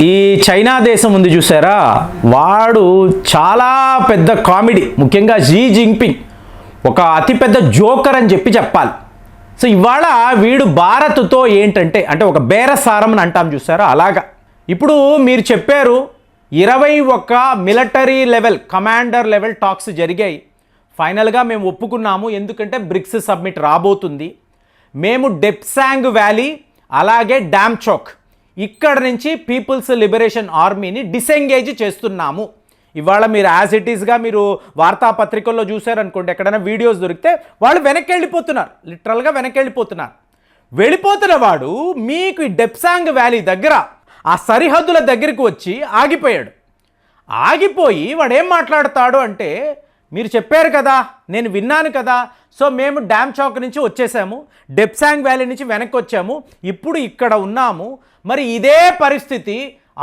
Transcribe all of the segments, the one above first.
ఈ చైనా దేశం ఉంది చూసారా? వాడు చాలా పెద్ద కామెడీ. ముఖ్యంగా జీ జింగ్పింగ్ ఒక అతిపెద్ద జోకర్ అని చెప్పి చెప్పాలి. సో ఇవాళ వీడు భారత్తో ఏంటంటే అంటే ఒక బేరసారం అని అంటాం చూసారా? అలాగా. ఇప్పుడు మీరు చెప్పారు ఇరవై ఒక్క military level commander level talks జరిగాయి. ఫైనల్గా మేము ఒప్పుకున్నాము. ఎందుకంటే బ్రిక్స్ సబ్మిట్ రాబోతుంది. మేము డెప్సాంగ్ వ్యాలీ అలాగే డ్యామ్ చౌక్ ఇక్కడ నుంచి పీపుల్స్ లిబరేషన్ ఆర్మీని డిసెంగేజ్ చేస్తున్నాము. ఇవాళ మీరు యాజ్ ఇట్ ఈస్గా మీరు వార్తాపత్రికల్లో చూశారనుకోండి ఎక్కడైనా వీడియోస్ దొరికితే వాళ్ళు వెనక్కి వెళ్ళిపోతున్నారు లిటరల్గా వెనక్కి వెళ్ళిపోతున్నారు వెళ్ళిపోతున్న వాడు మీకు ఈ డెప్సాంగ్ వ్యాలీ దగ్గర ఆ సరిహద్దుల దగ్గరికి వచ్చి ఆగిపోయాడు. ఆగిపోయి వాడు ఏం మాట్లాడతాడు అంటే మీరు చెప్పారు కదా నేను విన్నాను కదా సో మేము డ్యామ్ చౌక్ నుంచి వచ్చేసాము డెప్సాంగ్ వ్యాలీ నుంచి వెనక్కి వచ్చాము ఇప్పుడు ఇక్కడ ఉన్నాము మరి ఇదే పరిస్థితి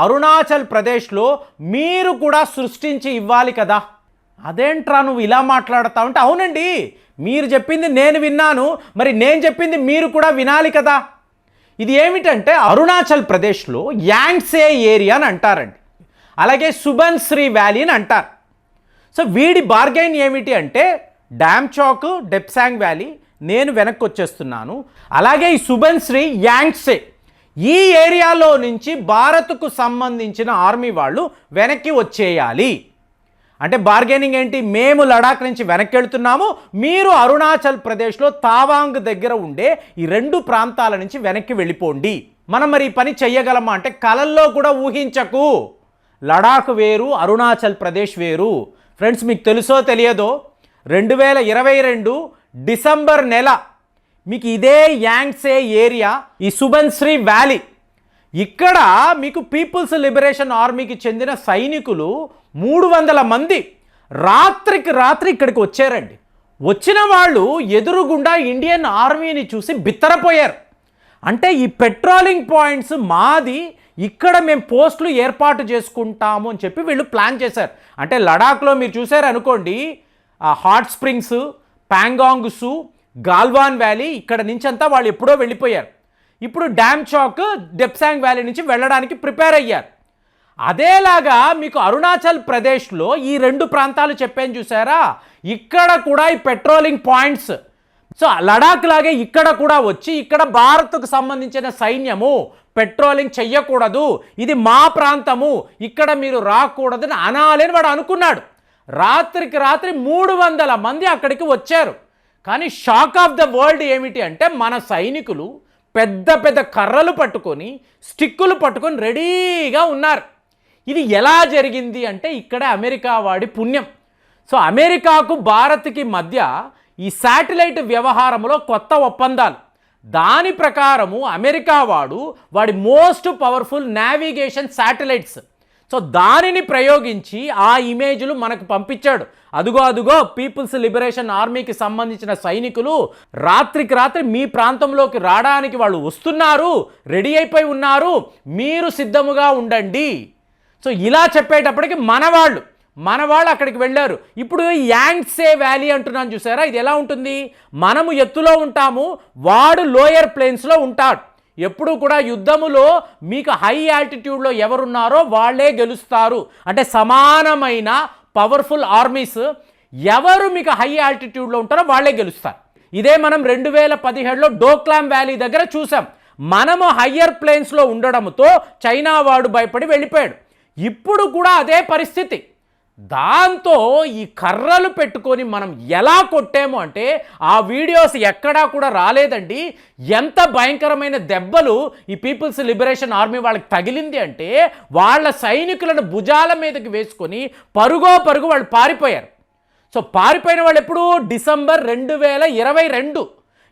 అరుణాచల్ ప్రదేశ్లో మీరు కూడా సృష్టించి ఇవ్వాలి కదా. అదేంట్రా నువ్వు ఇలా మాట్లాడతావు అంటే అవునండి మీరు చెప్పింది నేను విన్నాను. మరి నేను చెప్పింది మీరు కూడా వినాలి కదా. ఇది ఏమిటంటే అరుణాచల్ ప్రదేశ్లో యాంగ్సే ఏరియా అని అంటారండి. అలాగే సుబన్శ్రీ వ్యాలీ అని అంటారు. సో వీడి బార్గైన్ ఏమిటి అంటే డ్యామ్ చౌక్ డెప్సాంగ్ వ్యాలీ నేను వెనక్కి వచ్చేస్తున్నాను. అలాగే ఈ సుబన్శ్రీ యాంగ్సే. ఈ ఏరియాలో నుంచి భారత్కు సంబంధించిన ఆర్మీ వాళ్ళు వెనక్కి వచ్చేయాలి. అంటే బార్గెనింగ్ ఏంటి? మేము లడాక్ నుంచి వెనక్కి వెళ్తున్నాము మీరు అరుణాచల్ ప్రదేశ్లో తావాంగ్ దగ్గర ఉండే ఈ రెండు ప్రాంతాల నుంచి వెనక్కి వెళ్ళిపోండి. మనం మరి ఈ పని చెయ్యగలమా? అంటే కలల్లో కూడా ఊహించకు. లడాక్ వేరు అరుణాచల్ ప్రదేశ్ వేరు. ఫ్రెండ్స్ మీకు తెలుసో తెలియదో? రెండు వేల ఇరవై రెండు డిసెంబర్ నెల మీకు ఇదే యాంగ్సే ఏరియా ఈ సుబన్శ్రీ వ్యాలీ. ఇక్కడ మీకు పీపుల్స్ లిబరేషన్ ఆర్మీకి చెందిన సైనికులు మూడు వందల మంది రాత్రికి రాత్రి ఇక్కడికి వచ్చారండి. వచ్చిన వాళ్ళు ఎదురుగుండా ఇండియన్ ఆర్మీని చూసి బిత్తరపోయారు. అంటే ఈ పెట్రోలింగ్ పాయింట్స్ మాది ఇక్కడ మేము పోస్టులు ఏర్పాటు చేసుకుంటాము అని చెప్పి వీళ్ళు ప్లాన్ చేశారు. అంటే లడాఖ్లో మీరు చూసారు అనుకోండి హాట్ స్ప్రింగ్స్ ప్యాంగాంగ్స్ గాల్వాన్ వ్యాలీ ఇక్కడ నుంచి అంతా వాళ్ళు ఎప్పుడో వెళ్ళిపోయారు. ఇప్పుడు డ్యామ్ చాక్ డెప్సాంగ్ వ్యాలీ నుంచి వెళ్ళడానికి ప్రిపేర్ అయ్యారు. అదేలాగా మీకు అరుణాచల్ ప్రదేశ్లో ఈ రెండు ప్రాంతాలు చెప్పాను చూసారా? ఇక్కడ కూడా ఈ పెట్రోలింగ్ పాయింట్స్. సో లడాక్ లాగే ఇక్కడ కూడా వచ్చి ఇక్కడ భారత్కు సంబంధించిన సైన్యము పెట్రోలింగ్ చెయ్యకూడదు. ఇది మా ప్రాంతము. ఇక్కడ మీరు రాకూడదని అనాలని వాడు అనుకున్నాడు. రాత్రికి రాత్రి మూడు వందల మంది అక్కడికి వచ్చారు. కానీ షాక్ ఆఫ్ ద వరల్డ్ ఏమిటి అంటే మన సైనికులు పెద్ద పెద్ద కర్రలు పట్టుకొని స్టిక్కులు పట్టుకొని రెడీగా ఉన్నారు. ఇది ఎలా జరిగింది అంటే ఇక్కడ అమెరికా వాడి పుణ్యం. సో అమెరికాకు భారత్కి మధ్య ఈ శాటిలైట్ వ్యవహారంలో కొత్త ఒప్పందాలు. దాని ప్రకారము అమెరికా వాడు వాడి most powerful navigation satellites. So దానిని ప్రయోగించి ఆ ఇమేజ్లు మనకు పంపించాడు. అదుగో అదుగో పీపుల్స్ లిబరేషన్ ఆర్మీకి సంబంధించిన సైనికులు రాత్రికి రాత్రి మీ ప్రాంతంలోకి రావడానికి వాళ్ళు వస్తున్నారు రెడీ అయిపోయి ఉన్నారు మీరు సిద్ధముగా ఉండండి. సో ఇలా చెప్పేటప్పటికి మనవాళ్ళు మనవాళ్ళు అక్కడికి వెళ్ళారు. ఇప్పుడు యాంగ్సే వ్యాలీ అంటున్నాను చూసారా? ఇది ఎలా ఉంటుంది? మనము ఎత్తులో ఉంటాము వాడు లోయర్ ప్లేన్స్లో ఉంటాడు. ఎప్పుడు కూడా యుద్ధములో మీకు హై ఆల్టిట్యూడ్లో ఎవరున్నారో వాళ్ళే గెలుస్తారు. అంటే సమానమైన పవర్ఫుల్ ఆర్మీస్ ఎవరు మీకు హై ఆల్టిట్యూడ్లో ఉంటారో వాళ్ళే గెలుస్తారు. ఇదే మనం రెండు వేల పదిహేడులో డోక్లాం వ్యాలీ దగ్గర చూసాం మనము హయ్యర్ ప్లేన్స్లో ఉండడంతో చైనా వాడు భయపడి వెళ్ళిపోయాడు. ఇప్పుడు కూడా అదే పరిస్థితి. దాంతో ఈ కర్రలు పెట్టుకొని మనం ఎలా కొట్టాము అంటే ఆ వీడియోస్ ఎక్కడా కూడా రాలేదండి. ఎంత భయంకరమైన దెబ్బలు ఈ పీపుల్స్ లిబరేషన్ ఆర్మీ వాళ్ళకి తగిలింది అంటే వాళ్ళ సైనికులను భుజాల మీదకి వేసుకొని పరుగో పరుగు వాళ్ళు పారిపోయారు. సో పారిపోయిన వాళ్ళు ఎప్పుడు? డిసెంబర్ రెండు వేల ఇరవై రెండు.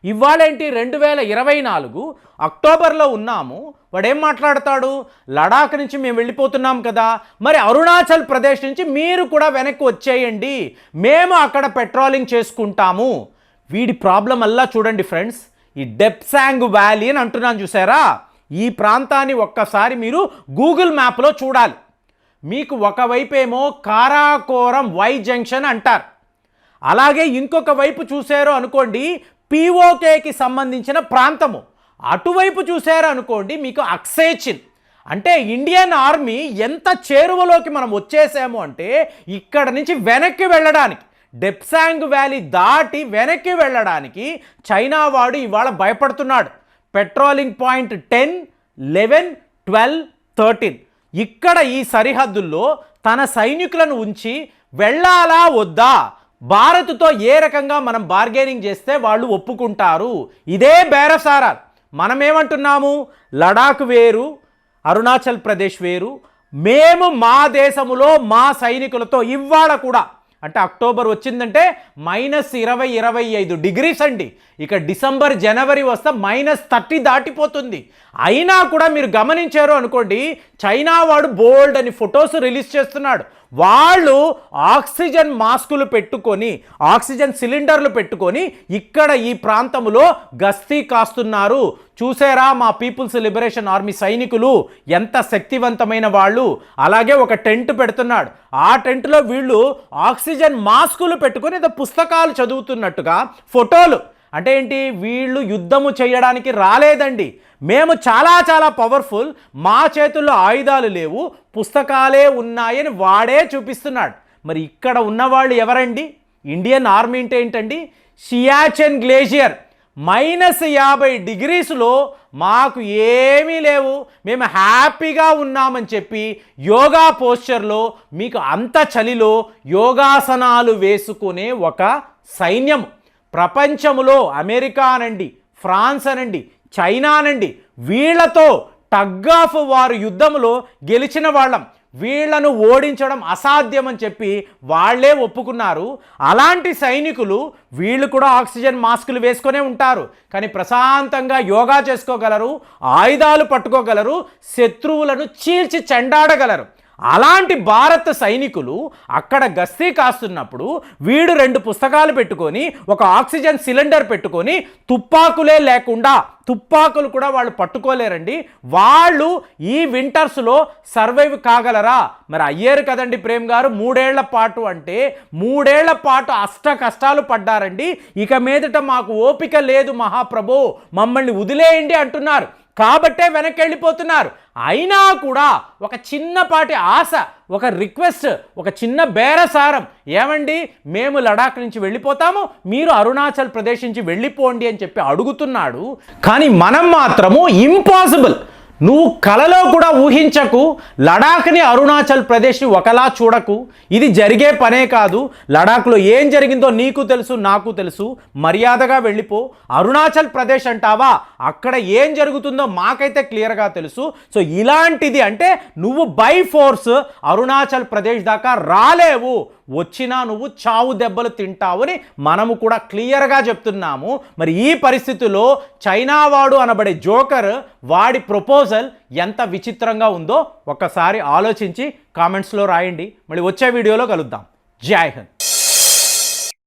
ఇవాళేంటి రెండు వేల ఇరవై నాలుగు అక్టోబర్లో ఉన్నాము. వాడేం మాట్లాడతాడు? లడాక్ నుంచి మేము వెళ్ళిపోతున్నాం కదా. మరి అరుణాచల్ ప్రదేశ్ నుంచి మీరు కూడా వెనక్కి వచ్చేయండి. మేము అక్కడ పెట్రోలింగ్ చేసుకుంటాము. వీడి ప్రాబ్లం అల్లా చూడండి ఫ్రెండ్స్. ఈ డెప్సాంగ్ వ్యాలీ అని అంటున్నాను చూసారా? ఈ ప్రాంతాన్ని ఒక్కసారి మీరు గూగుల్ మ్యాప్లో చూడాలి. మీకు ఒకవైపేమో కారాకోరం వై జంక్షన్ అంటారు. అలాగే ఇంకొక వైపు చూశారు అనుకోండి పీఓకేకి సంబంధించిన ప్రాంతము. అటువైపు చూశారు అనుకోండి మీకు అక్సేచిన్. అంటే ఇండియన్ ఆర్మీ ఎంత చేరువలోకి మనం వచ్చేసాము అంటే ఇక్కడ నుంచి వెనక్కి వెళ్ళడానికి డెప్సాంగ్ వ్యాలీ దాటి వెనక్కి వెళ్ళడానికి చైనా వాడు ఇవాళ భయపడుతున్నాడు. Patrolling point ten eleven twelve thirteen. ఇక్కడ ఈ సరిహద్దుల్లో తన సైనికులను ఉంచి వెళ్ళాలా వద్దా? భారత్తో ఏ రకంగా మనం బార్గెనింగ్ చేస్తే వాళ్ళు ఒప్పుకుంటారు? ఇదే బేరసారా మనమేమంటున్నాము? లడాక్ వేరు అరుణాచల్ ప్రదేశ్ వేరు. మేము మా దేశములో మా సైనికులతో ఇవాళ కూడా అంటే అక్టోబర్ వచ్చిందంటే మైనస్ ఇరవై ఇరవై ఐదు డిగ్రీస్ అండి. ఇక డిసెంబర్ జనవరి వస్తే మైనస్ థర్టీ దాటిపోతుంది. అయినా కూడా మీరు గమనించారు అనుకోండి చైనా వాడు బోల్డ్ అని ఫొటోస్ రిలీజ్ చేస్తున్నాడు. వాళ్ళు ఆక్సిజన్ మాస్కులు పెట్టుకొని ఆక్సిజన్ సిలిండర్లు పెట్టుకొని ఇక్కడ ఈ ప్రాంతంలో గస్తీ కాస్తున్నారు. చూసారా మా పీపుల్స్ లిబరేషన్ ఆర్మీ సైనికులు ఎంత శక్తివంతమైన వాళ్ళు. అలాగే ఒక టెంట్ పెడుతున్నాడు. ఆ టెంట్లో వీళ్ళు ఆక్సిజన్ మాస్కులు పెట్టుకొని ఏదో పుస్తకాలు చదువుతున్నట్టుగా ఫోటోలు అంటే ఏంటి? వీళ్ళు యుద్ధము చేయడానికి రాలేదండి. మేము చాలా చాలా పవర్ఫుల్ మా చేతుల్లో ఆయుధాలు లేవు. పుస్తకాలే ఉన్నాయని వాడే చూపిస్తున్నాడు. మరి ఇక్కడ ఉన్నవాళ్ళు ఎవరండి? ఇండియన్ ఆర్మీ అంటే ఏంటండి? సియాచెన్ గ్లేషియర్. మైనస్ యాభై డిగ్రీస్లో మాకు ఏమీ లేవు. మేము హ్యాపీగా ఉన్నామని చెప్పి యోగా పోస్చర్లో మీకు అంత చలిలో యోగాసనాలు వేసుకునే ఒక సైన్యం ప్రపంచములో అమెరికా అనండి ఫ్రాన్స్ అనండి చైనా అనండి వీళ్ళతో టగ్ ఆఫ్ వారు యుద్ధంలో గెలిచిన వాళ్ళం. వీళ్ళను ఓడించడం అసాధ్యం అని చెప్పి వాళ్ళే ఒప్పుకున్నారు. అలాంటి సైనికులు వీళ్ళు కూడా ఆక్సిజన్ మాస్కులు వేసుకొనే ఉంటారు. కానీ ప్రశాంతంగా యోగా చేసుకోగలరు ఆయుధాలు పట్టుకోగలరు శత్రువులను చీల్చి చెండాడగలరు. అలాంటి భారత సైనికులు అక్కడ గస్తీ కాస్తున్నప్పుడు వీడు రెండు పుస్తకాలు పెట్టుకొని ఒక ఆక్సిజన్ సిలిండర్ పెట్టుకొని తుపాకులే లేకుండా తుపాకులు కూడా వాళ్ళు పట్టుకోలేరండి. వాళ్ళు ఈ వింటర్స్లో సర్వైవ్ కాగలరా? మరి అయ్యారు కదండి ప్రేమ్ గారు మూడేళ్ళ పాటు అంటే మూడేళ్ళ పాటు అష్ట కష్టాలు పడ్డారండి. ఇక మీదట మాకు ఓపిక లేదు మహాప్రభు మమ్మల్ని వదిలేయండి అంటున్నారు. కాబట్టే వెనక్కి వెళ్ళిపోతున్నారు అయినా కూడా ఒక చిన్నపాటి ఆశ ఒక రిక్వెస్ట్ ఒక చిన్న బేరసారం. ఏమండి? మేము లడాక్ నుంచి వెళ్ళిపోతాము మీరు అరుణాచల్ ప్రదేశ్ నుంచి వెళ్ళిపోండి అని చెప్పి అడుగుతున్నాడు. కానీ మనం మాత్రము ఇంపాసిబుల్. నువ్వు కలలో కూడా ఊహించకు లడాఖ్ని అరుణాచల్ ప్రదేశ్ని ఒకలా చూడకు. ఇది జరిగే పనే కాదు. లడాఖ్లో ఏం జరిగిందో నీకు తెలుసు నాకు తెలుసు. మర్యాదగా వెళ్ళిపో. అరుణాచల్ ప్రదేశ్ అంటావా? అక్కడ ఏం జరుగుతుందో మాకైతే క్లియర్గా తెలుసు. సో ఇలాంటిది అంటే నువ్వు బై ఫోర్స్ అరుణాచల్ ప్రదేశ్ దాకా రాలేవు. వచ్చినా నువ్వు చావు దెబ్బలు తింటావని మనము కూడా క్లియర్గా చెప్తున్నాము. మరి ఈ పరిస్థితిలో చైనా వాడు అనబడే జోకర్ వాడి ప్రపోజల్ ఎంత విచిత్రంగా ఉందో ఒక్కసారి ఆలోచించి కామెంట్స్లో రాయండి. మళ్ళీ వచ్చే వీడియోలో కలుద్దాం. జై హింద్.